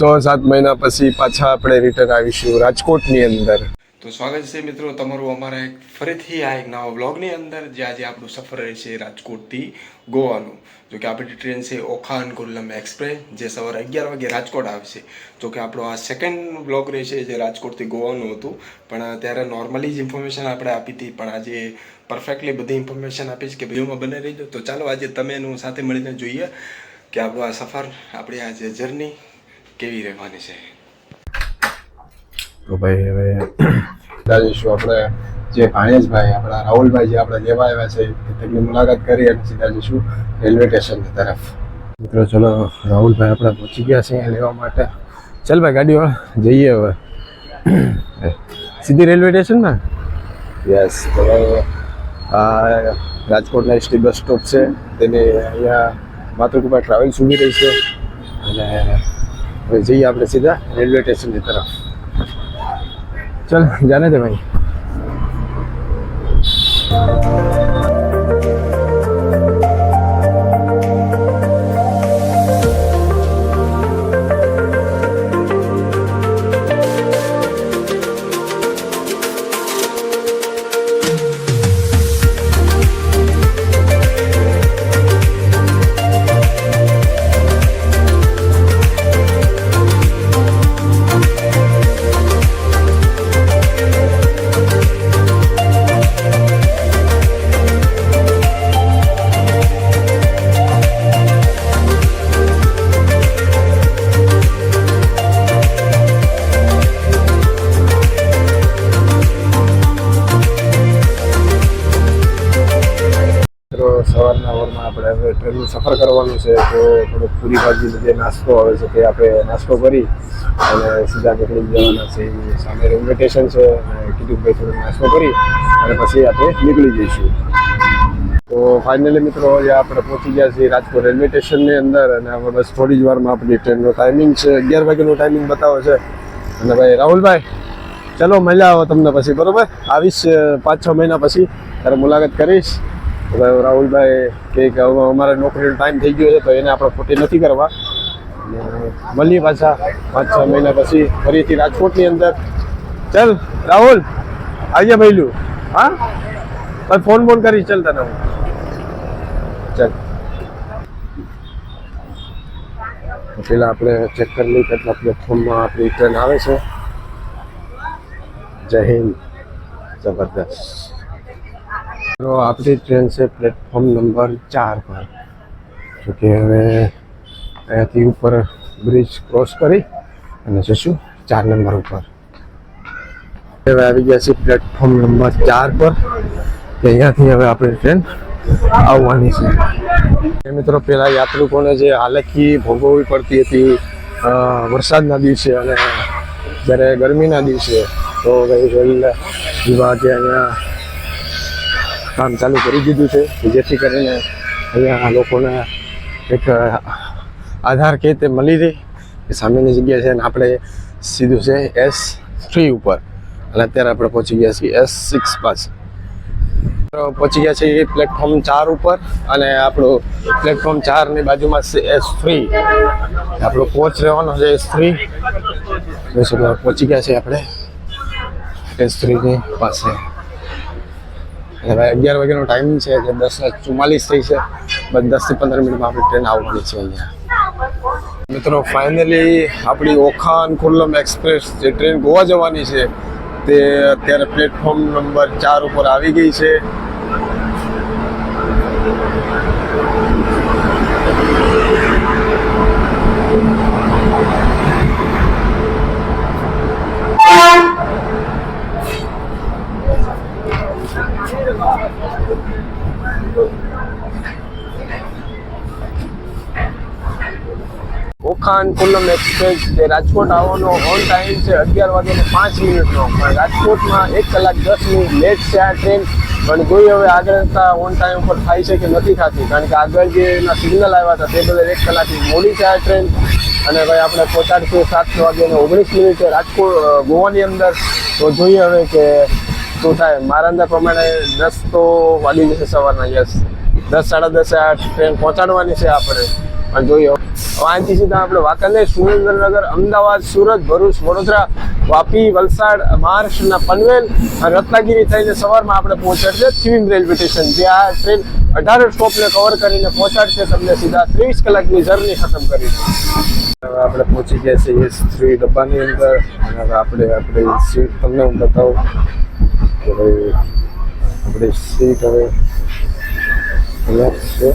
સો સાત મહિના પછી પાછા આપણે રિટર્ન આવીશું રાજકોટની અંદર. તો સ્વાગત છે મિત્રો તમારું અમારા એક ફરીથી આ એક નવા બ્લોગની અંદર, જે આજે આપણું સફર રહેશે રાજકોટથી ગોવાનું. જો કે આપણી ટ્રેન છે ઓખાન કુલ્લમ એક્સપ્રેસ, જે સવારે અગિયાર વાગે રાજકોટ આવશે. જો કે આપણો આ સેકન્ડ બ્લોગ રહેશે જે રાજકોટથી ગોવાનું હતું. પણ ત્યારે નોર્મલી જ ઇન્ફોર્મેશન આપણે આપી હતી, પણ આજે પરફેક્ટલી બધી ઇન્ફોર્મેશન આપીશ કે વિડીયોમાં બને રહીજો. તો ચાલો આજે તમે એનું સાથે મળીને જોઈએ કે આપણો આ સફર, આપણી આ જે જર્ની કેવી રહેવાની છે? તો ભાઈ હવે જઈશું આપણે જે ભાણેજભાઈ આપણા રાહુલભાઈ જે આપણે લેવા આવ્યા છે તેમની મુલાકાત કરી અને સીધા જઈશું રેલવે સ્ટેશન તરફ. મિત્રો ચલો રાહુલભાઈ આપણે પહોંચી ગયા છે અહીંયા લેવા માટે. ચાલ ભાઈ ગાડીઓ જઈએ હવે. સીધી રેલવે સ્ટેશનમાં? યસ ચલો આ રાજકોટના એસટી બસ સ્ટોપ છે તેને અહીંયા માતૃકુપા ટ્રાવેલ્સ ઊભી રહી છે. અને હવે જઈએ આપણે સીધા રેલવે સ્ટેશનની તરફ. ચલ જાને તે ભાઈ. સવારના આપણે હવે ટ્રેનનું સફર કરવાનું છે, તો થોડુંક પૂરી ભાજી જે નાસ્તો આવે છે તે આપણે નાસ્તો કરી અને સીધા નીકળી જવાના છે. સામે રેલવે સ્ટેશન છે અને કીધું ભાઈ થોડુંક નાસ્તો કરી અને પછી આપણે નીકળી જઈશું. તો ફાઇનલી મિત્રો જે આપણે પહોંચી ગયા છીએ રાજકોટ રેલવે સ્ટેશનની અંદર અને હવે બસ થોડી જ વારમાં આપણી ટ્રેનનો ટાઈમિંગ છે. અગિયાર વાગ્યાનો ટાઈમિંગ બતાવે છે. અને ભાઈ રાહુલભાઈ, ચલો મળ્યા આવો તમને પછી, બરોબર? આવીશ પાંચ છ મહિના પછી ત્યારે મુલાકાત કરીશ. ભાઈ રાહુલભાઈ કહે કે અમારે નોકરીનો ટાઈમ થઈ ગયો છે, તો એને આપણે ખોટી નથી કરવા. મળીએ પાછા પાંચ છ મહિના પછી, ફરીથી રાજકોટની અંદર. ચાલ, રાહુલ આવજે ભાઈલું. હા? ફોન ફોન કરી, ચાલ તને હું. ચાલ. પેલા આપણે ચેક કરી લઈએ કેટલા પ્લેટફોર્મમાં આપણી ટ્રેન આવે છે. જય હિન્દ. જબરદસ્ત. તો આપણી ટ્રેન છે પ્લેટફોર્મ નંબર ચાર પર. જો કે હવે અહીંયાથી ઉપર બ્રિજ ક્રોસ કરી અને જશું ચાર નંબર ઉપર. હવે આવી ગયા છે પ્લેટફોર્મ નંબર ચાર પર, કે અહીંયાથી હવે આપણી ટ્રેન આવવાની છે. મિત્રો, પેલા યાત્રિકોને જે હાલકી ભોગવવી પડતી હતી વરસાદના દિવસે અને જ્યારે ગરમીના દિવસે, તો ભાઈ રેલ વિભાગે અહીંયા કામ ચાલુ કરી દીધું છે. જેથી કરીને અહીંયા લોકોને એક આધાર કે તે મળી રહે. એ સામેની જગ્યા છે અને આપણે સીધું છે એસ થ્રી ઉપર. અને અત્યારે આપણે પહોંચી ગયા છીએ એસ સિક્સ પાસે. પહોંચી ગયા છીએ પ્લેટફોર્મ ચાર ઉપર અને આપણું પ્લેટફોર્મ ચારની બાજુમાં છે એસ થ્રી. આપણો કોચ રહેવાનો છે એસ થ્રી. પહોંચી ગયા છે આપણે એસ થ્રીની પાસે. હવે અગિયાર વાગ્યાનો ટાઈમ છે જે દસ ચુમ્માલીસ થઈ છે. બસ દસથી પંદર મિનિટમાં આપણી ટ્રેન આવવાની છે અહીંયા. મિત્રો ફાઇનલી આપણી ઓખાન ખુલ્લમ એક્સપ્રેસ જે ટ્રેન ગોવા જવાની છે, તે અત્યારે પ્લેટફોર્મ નંબર ચાર ઉપર આવી ગઈ છે. ઓખાન કુલ્લમ એક્સપ્રેસ જે રાજકોટ આવવાનો ઓન ટાઈમ છે અગિયાર વાગ્યાને પાંચ મિનિટનો. પણ રાજકોટમાં એક કલાક દસ મિનિટ લેટ છે આ ટ્રેન પણ જોઈએ હવે આગળ જતા ઓન ટાઈમ ઉપર થાય છે કે નથી થતી. કારણ કે આગળ જે એના સિગ્નલ આવ્યા હતા તે બધા એક કલાકથી મોડી છે આ ટ્રેન અને ભાઈ આપણે પહોંચાડશું સાત વાગે અને ઓગણીસ મિનિટે રાજકોટ ગોવાની અંદર. તો જોઈએ હવે કે શું થાય. મારા અંદર પ્રમાણે દસ તો વાગી જશે સવારના, યસ. દસ, સાડા દસે આ ટ્રેન પહોંચાડવાની છે આપણે. જોઈએ વાંચી અહીંથી સીધા આપણે વાંકાનેર, સુરેન્દ્રનગર, અમદાવાદ, સુરત, ભરૂચ, વડોદરા, વાપી, વલસાડ, મહારાષ્ટ્રના પનવેલ અને રત્નાગીરી થઈને સવારમાં આપણે પહોંચાડશે થીમ રેલવે સ્ટેશન, જે આ ટ્રેન અઢાર સ્ટોપને કવર કરીને પહોંચાડશે તમને સીધા ત્રીસ કલાકની જર્ની ખતમ કરી હવે આપણે પહોંચી ગયા છીએ શ્રી ડબ્બાની અંદર. અને હવે આપણે આપણે સીટ તમને હું બતાવું. કે ભાઈ, આપણે સીટ હવે છે.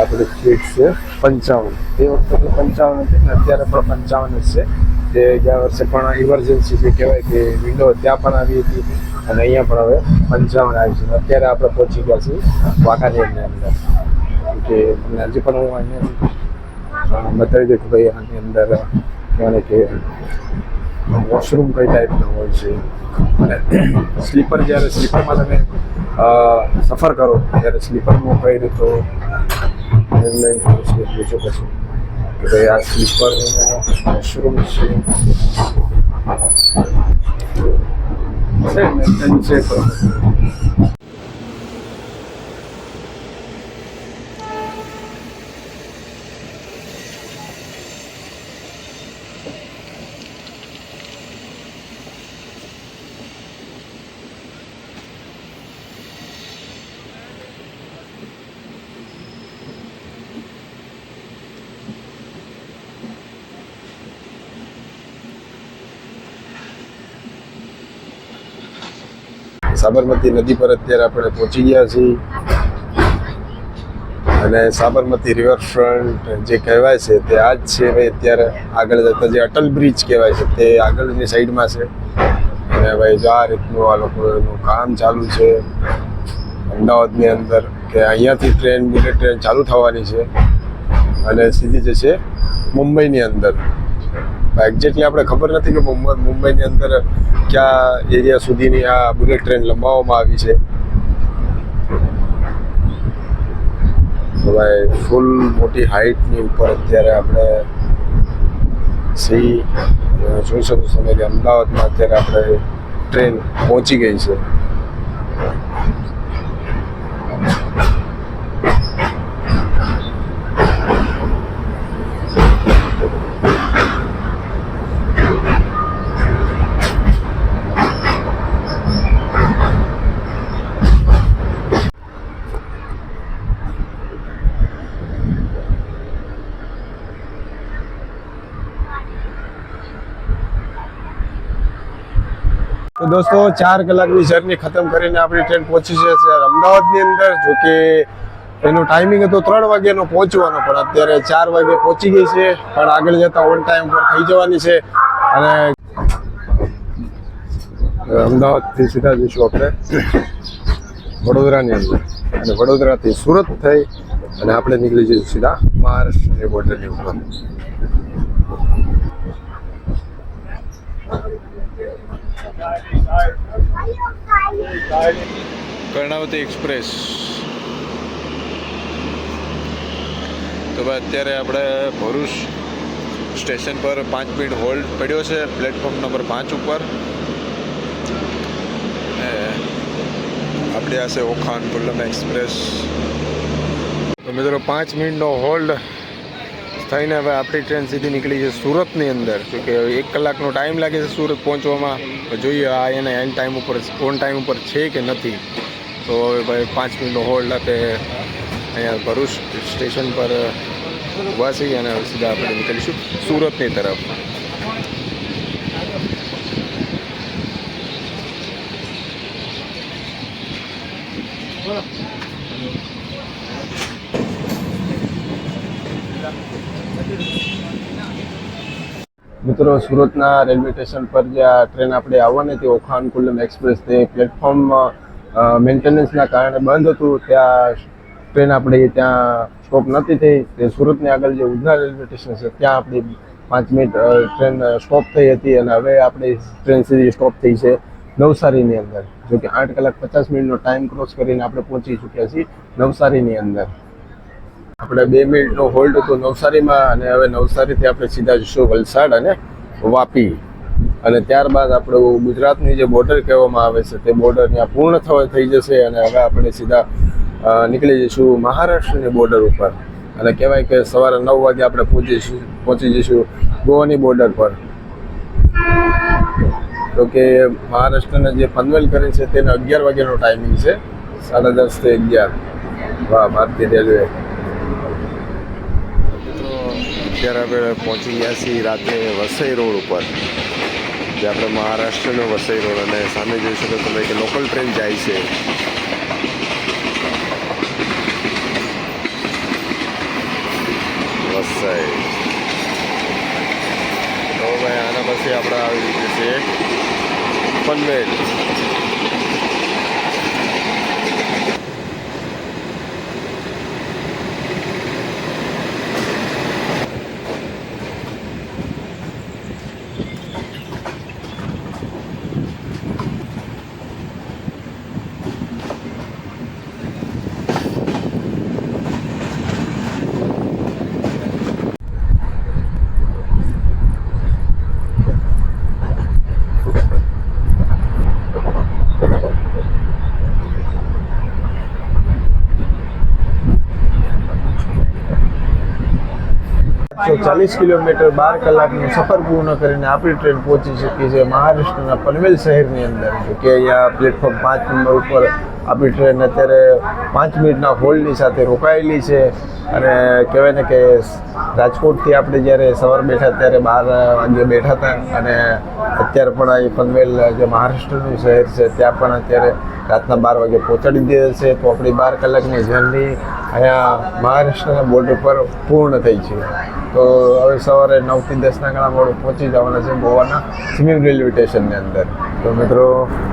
આપણી સીટ છે. પંચાવન. એ વખતે પંચાવન હતી ને અત્યારે પણ પંચાવન જ છે. જે ગયા વર્ષે પણ ઇમરજન્સી જે કહેવાય કે વિન્ડો ત્યાં પણ આવી હતી અને અહીંયા પણ હવે પંચાવન આવી છે. અત્યારે આપણે પહોંચી ગયા છીએ વાંકાનેરની અંદર. કે હજી પણ હું અહીંયા બતાવી દઉં કે ભાઈ આની અંદર કહેવાય કે વોશરૂમ કઈ ટાઈપનો હોય છે. અને સ્લીપર જ્યારે સ્લીપરમાં તમે સફર કરો ત્યારે સ્લીપરમાં કઈ રીતો એમને પૂછું પછી કે ભાઈ આ સ્લીપર મશરૂમ છે. છે સાબરમતી નદી પર અત્યારે આપણે પહોંચી ગયા છીએ. અને સાબરમતી રિવરફ્રન્ટ જે કહેવાય છે તે આ જ છે ભાઈ અત્યારે આગળ જતા જે અટલ બ્રિજ કહેવાય છે તે આગળની સાઈડમાં છે. અને ભાઈ જો આ રીતનું આ લોકોનું કામ ચાલુ છે. અમદાવાદની અંદર કે અહીંયાથી ટ્રેન બુલેટ ટ્રેન ચાલુ થવાની છે. અને સીધી જશે મુંબઈની અંદર. એક્ઝેક્ટલી આપણે ખબર નથી કે મુંબઈ મુંબઈની અંદર કયા એરિયા સુધીની આ બુલેટ ટ્રેન લંબાવવામાં આવી છે. ભાઈ ફૂલ મોટી હાઇટની ઉપર અત્યારે આપણે સી જોઈ શકો છો કે અમદાવાદમાં અત્યારે આપણે ટ્રેન પહોંચી ગઈ છે. દોસ્તો, ચાર કલાકની જર્ની ખતમ કરીને આપણી ટ્રેન પહોંચી છે અત્યારે અમદાવાદની અંદર. જો કે એનો ટાઈમિંગ હતો ત્રણ વાગ્યાનો પહોંચવાનો, પણ અત્યારે ચાર વાગે પહોંચી ગઈ છે. પણ આગળ જતા ઓન ટાઈમ પર થઈ જવાની છે. અને અમદાવાદથી સીધા જઈશું આપણે વડોદરાની અંદર. અને વડોદરાથી સુરત થઈ અને આપણે નીકળી જઈશું સીધા મહારાષ્ટ્રની બોર્ડરની ઉપર. કર્ણાવતી એક્સપ્રેસ. તો ભાઈ, અત્યારે આપણે ભરૂચ સ્ટેશન પર પાંચ મિનિટ હોલ્ડ પડ્યો છે, પ્લેટફોર્મ નંબર પાંચ ઉપર. આપણી આ છે ઓખાન કુલ્લમ એક્સપ્રેસ. તો મિત્રો, પાંચ મિનિટનો હોલ્ડ થઈને હવે આપણી ટ્રેન સીધી નીકળી છે સુરતની અંદર. કે એક કલાકનો ટાઈમ લાગે છે સુરત પહોંચવામાં. જોઈએ આ એને એન્ડ ટાઈમ ઉપર ઓન ટાઈમ ઉપર છે કે નથી. તો હવે ભાઈ પાંચ મિનિટનો હોલ્ડ આપે. અહીંયા ભરૂચ સ્ટેશન પર ઊભા છીએ અને સીધા આપણે નીકળીશું સુરતની તરફ. મિત્રો, સુરતના રેલવે સ્ટેશન પર જે આ ટ્રેન આપણે આવવાની હતી, ઓખાન કુલ્લમ એક્સપ્રેસ, તે પ્લેટફોર્મ મેન્ટેનન્સના કારણે બંધ હતું. ત્યાં ટ્રેન આપણે ત્યાં સ્ટોપ નથી થઈ. તે સુરતની આગળ જે ઉધના રેલવે સ્ટેશન છે, ત્યાં આપણી પાંચ મિનિટ ટ્રેન સ્ટોપ થઈ હતી અને હવે આપણી ટ્રેન સીધી સ્ટોપ થઈ છે નવસારીની અંદર. જો કે આઠ કલાક પચાસ મિનિટનો ટાઈમ ક્રોસ કરીને આપણે પહોંચી ચૂક્યા છીએ નવસારીની અંદર. આપણે બે મિનિટનો હોલ્ડ હતો નવસારીમાં અને હવે નવસારીથી આપણે સીધા જઈશું વલસાડ અને વાપી. અને ત્યારબાદ આપણું ગુજરાતની જે બોર્ડર કહેવામાં આવે છે, તે બોર્ડર ત્યાં પૂર્ણ થવા થઈ જશે અને હવે આપણે સીધા નીકળી જઈશું મહારાષ્ટ્રની બોર્ડર ઉપર. અને કહેવાય કે સવારે નવ વાગે આપણે પહોંચીશું પહોંચી જઈશું ગોવાની બોર્ડર પર. તો કે મહારાષ્ટ્રના જે પનવેલ કરે છે, તેને અગિયાર વાગ્યાનો ટાઈમિંગ છે, સાડા દસથી અગિયાર. વાહ, ભારતીય રેલવે મિત્રો અત્યારે આપણે પહોંચી ગયા છીએ રાતે વસઈ રોડ ઉપર, જે આપણે મહારાષ્ટ્રનો વસઈ રોડ અને સામે જોઈ શકો તમે કે લોકલ ટ્રેન જાય છે. વસઈ. તો ભાઈ, આના પછી આપણે આવી રીતે છે પનવેલ. ચાલીસ કિલોમીટર, બાર કલાકનું સફર પૂર્ણ કરીને આપણી ટ્રેન પહોંચી શકીએ છે મહારાષ્ટ્રના પનવેલ શહેરની અંદર. કે અહીંયા પ્લેટફોર્મ પાંચ નંબર ઉપર આપણી ટ્રેન અત્યારે પાંચ મિનિટના હોલ્ડની સાથે રોકાયેલી છે. અને કહેવાય ને કે રાજકોટથી આપણે જ્યારે સવાર બેઠા ત્યારે બાર વાગે બેઠા હતા અને અત્યારે પણ અહીં પનવેલ જે મહારાષ્ટ્રનું શહેર છે, ત્યાં પણ અત્યારે રાતના બાર વાગે પહોંચાડી દે છે. તો આપણી બાર કલાકની જર્ની અહીંયા મહારાષ્ટ્રના બોર્ડર પર પૂર્ણ થઈ છે. તો હવે સવારે નવથી દસના ગાળા મોડું પહોંચી જવાના છે ગોવાના સ્વિમિંગ રેલવે સ્ટેશનની અંદર. તો મિત્રો,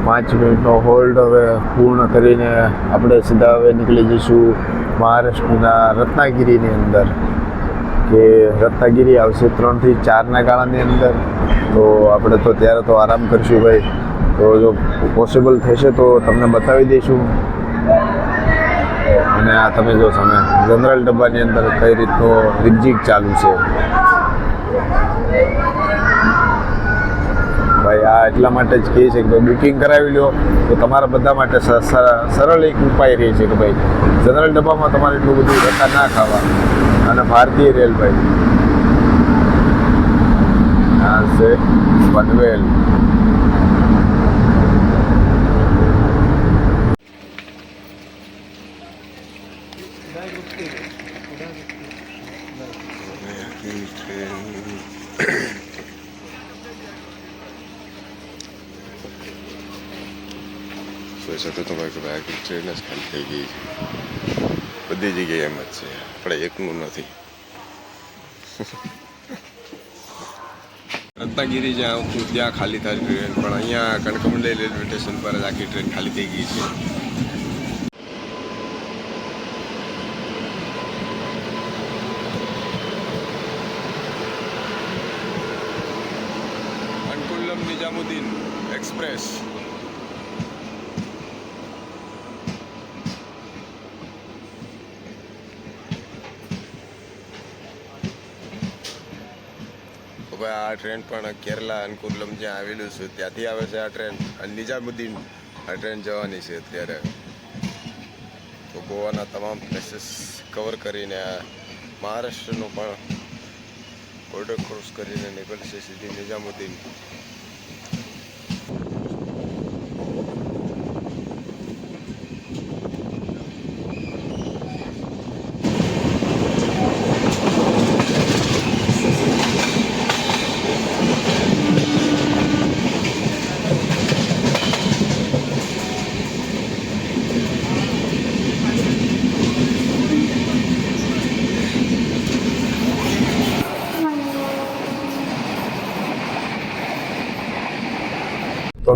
પાંચ મિનિટનો હોલ્ડ હવે પૂર્ણ કરીને આપણે સીધા હવે નીકળી જઈશું મહારાષ્ટ્રના રત્નાગીરીની અંદર, કે રત્નાગીરી આવશે ત્રણથી ચારના ગાળાની અંદર. તો આપણે તો ત્યારે તો આરામ કરીશું ભાઈ. તો જો પોસિબલ થશે તો તમને બતાવી દઈશું. અને આ તમે જો સામે જનરલ ડબ્બાની અંદર કઈ રીતનો રિગઝિગ ચાલુ છે? ભાઈ, આ એટલા માટે જ કહે છે કે બુકિંગ કરાવી લો તો તમારા બધા માટે સરળ એક ઉપાય રહે છે કે ભાઈ, જનરલ ડબ્બામાં તમારે એટલું બધું ધક્કા ના ખાવા અને ભારતીય રેલ ભાઈ. આ છે પનવેલ જોઈ શકો તમે ટ્રેન જ ખાલી થઈ ગઈ છે. બધી જગ્યાએ એમ જ છે. આપણે એકનું નથી. રત્નાગીરી જ્યાં આવતું ત્યાં ખાલી થાય ટ્રેન. પણ અહીંયા કણકમંડલ રેલવે સ્ટેશન પર જ આખી ટ્રેન ખાલી થઈ ગઈ છે. અનકુલ્લમ નિજામુદ્દીન એક્સપ્રેસ તો ભાઈ, આ ટ્રેન પણ કેરલા અનકુલમ જ્યાં આવેલું છે, ત્યાંથી આવે છે આ ટ્રેન. અને નિઝામુદ્દીન આ ટ્રેન જવાની છે અત્યારે. તો ગોવાના તમામ પ્લેસીસ કવર કરીને આ મહારાષ્ટ્રનું પણ બોર્ડર ક્રોસ કરીને નીકળશે સીધી નિજામુદ્દીન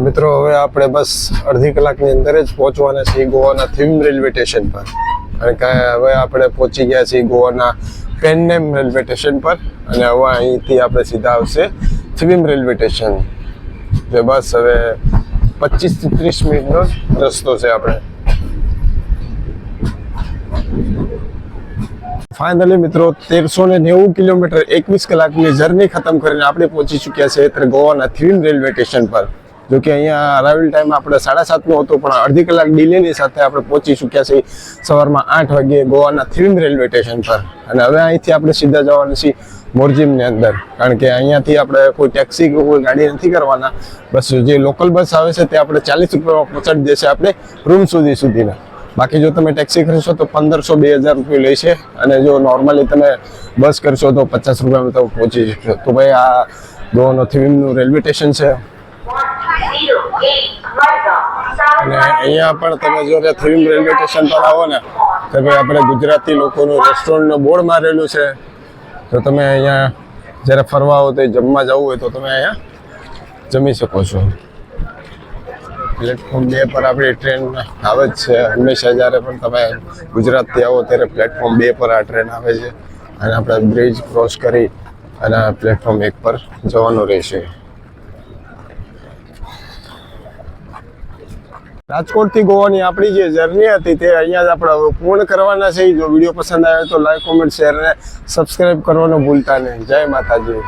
મિત્રો, હવે આપણે બસ અડધી કલાકની અંદર જ પહોંચવાના છીએ ગોવાના થીમ રેલવે સ્ટેશન પર. કારણ હવે આપણે પહોંચી ગયા છીએ ગોવાના પેનનેમ રેલવે સ્ટેશન પર અને હવે અહીંથી આપણે સીધા આવશે થીમ રેલવે સ્ટેશન. જે બસ હવે પચીસથી ત્રીસ મિનિટનો રસ્તો છે આપણે. ફાઇનલી મિત્રો, તેરસો ને નેવું કિલોમીટર એકવીસ કલાકની જર્ની ખતમ કરીને આપણે પહોંચી ચૂક્યા છે ગોવાના થીમ રેલવે સ્ટેશન પર. જો કે અહીંયા અરાઇવલ ટાઈમ આપણે સાડા સાતનો હતો, પણ અડધી કલાક ડિલેની સાથે આપણે પહોંચી ચૂક્યા છીએ સવારમાં આઠ વાગે ગોવાના થિવિમ રેલવે સ્ટેશન પર. અને હવે અહીંથી આપણે સીધા જવાનું છીએ મોરજીમની અંદર. કારણ કે અહીંયાથી આપણે કોઈ ટેક્સી કે કોઈ ગાડી નથી કરવાના. બસ જે લોકલ બસ આવે છે તે આપણે ચાલીસ રૂપિયામાં પહોંચાડી દેશે આપણે રૂમ સુધી સુધીના. બાકી જો તમે ટેક્સી કરશો તો પંદરસો બે હજાર રૂપિયા લેશે. અને જો નોર્મલી તમે બસ કરશો તો પચાસ રૂપિયામાં તમે પહોંચી શકશો. તો ભાઈ આ ગોવાનો થિવિમનું રેલવે સ્ટેશન છે. અને અહીંયા પણ તમે જો થીમ રેલવે સ્ટેશન પર આવો ને, તો ભાઈ આપણે ગુજરાતી લોકોનું રેસ્ટોરન્ટનું બોર્ડ મારેલું છે. તો તમે અહીંયા જ્યારે ફરવા આવો તો જમવા જવું હોય તો તમે અહીંયા જમી શકો છો. પ્લેટફોર્મ બે પર આપણી ટ્રેન આવે જ છે. હંમેશા જ્યારે પણ તમે ગુજરાતથી આવો ત્યારે પ્લેટફોર્મ બે પર આ ટ્રેન આવે છે. અને આપણે બ્રિજ ક્રોસ કરી અને પ્લેટફોર્મ એક પર જવાનું રહેશે. રાજકોટથી ગોવાની આપણી જે જર્ની હતી તે અહીંયા જ આપણે હવે પૂર્ણ કરવાના છે. જો વીડિયો પસંદ આવે તો લાઈક કોમેન્ટ શેર અને સબસ્ક્રાઇબ કરવાનું ભૂલતા નહીં. જય માતાજી.